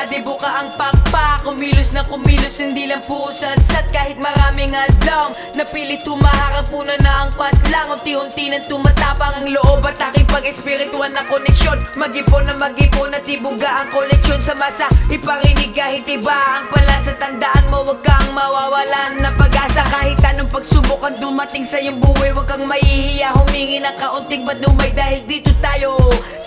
lumipad Ibuka ang pakpak. Kumilos ng kumilos Hindi lang puro sadsat Kahit maraming adlang Napilit humaharang Puna na ang patlang. Unti-unti nang tumatapang ang loob At aking pag-espiritual na koneksyon. Mag-ipon na mag-ipon At ibuga ang koleksyon Sa masa. Iparinig kahit iba ang palansa Tandaan mo Huwag kang mawawalan pagsubok ang dumating sa iyong buhay Huwag kang mahihiya. Humingi ng kaunting badumay Dahil dito tayo.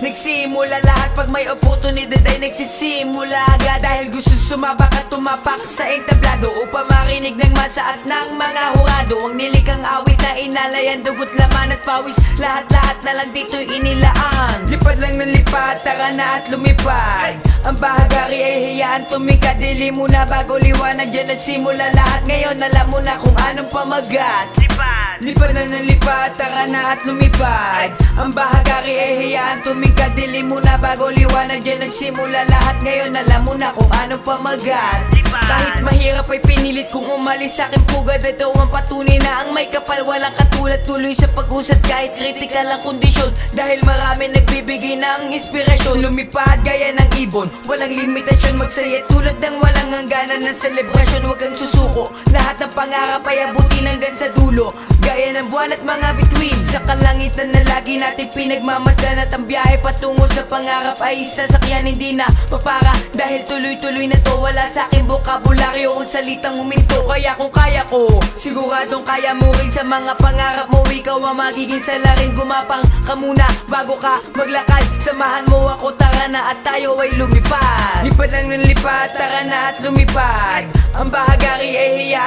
Nagsimula lahat Pag may oportunidad ay nagsisimula agad Dahil gusto sumabak at tumapak sa entablado Upang marinig ng masa at ng mga hurado. Ang nilikang awit na inalayan Dugot laman at pawis. Lahat-lahat na lang dito inilaan. Lipad lang ng lipad Tara na at lumipad. Ang bahagari ay hayaan tumika Dili mo na bago liwanag Yan. Nagsimula lahat Ngayon alam mo na kung anong pamagat. Lipad Lipad na ng lipad, tara na at lumipad. Ang bahagari ay hayaan tumika Dili mo na bago liwanag. Yan nagsimula lahat Ngayon alam mo na kung anong pamagat. Kahit mahirap ay pinilit kong umalis. Sa aking pugad Ito ang patunay na ang may kapal. Walang katulad tuloy sa pag-usad. Kahit critical ang kondisyon Dahil marami nagbibigay ng inspirasyon. Lumipad gaya ng ibon Walang limitasyon. Magsaya Tulad ng walang hangganan ng selebrasyon. Huwag kang susuko Lahat ng pangarap ay abutin hanggang sa dulo Gaya ng buwan at mga bituin. Sa kalangitan na lagi natin pinagmamasdan At ang biyahe patungo sa pangarap ay sasakyan Hindi na papara. Dahil tuloy-tuloy na to Wala sa aking bokabularyo kung salitang huminto. Kaya kung kaya ko Siguradong kaya mo rin sa mga pangarap mo. Ikaw ang magiging salarin Gumapang ka muna bago ka maglakad. Samahan mo ako tara na at tayo ay lumipad. Lipad lang ng lipad tara na at lumipad. Ang bahagari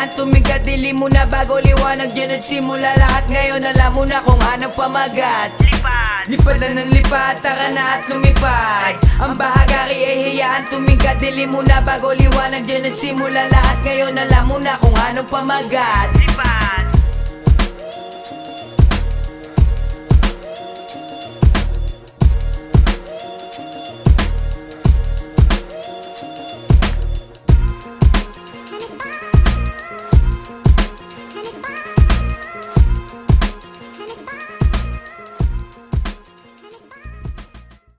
ay hayaan tumigat Dili mo na bago liwanag Diyan nagsimula lahat Ngayon alam mo na kung anong pamagat. Lipad. Lipad na ng lipad, tara na at lumipad. Ang bahagari ay hayaan tumigat Dili mo na bago liwanag Diyan nagsimula lahat Ngayon alam mo na kung anong pamagat. Lipad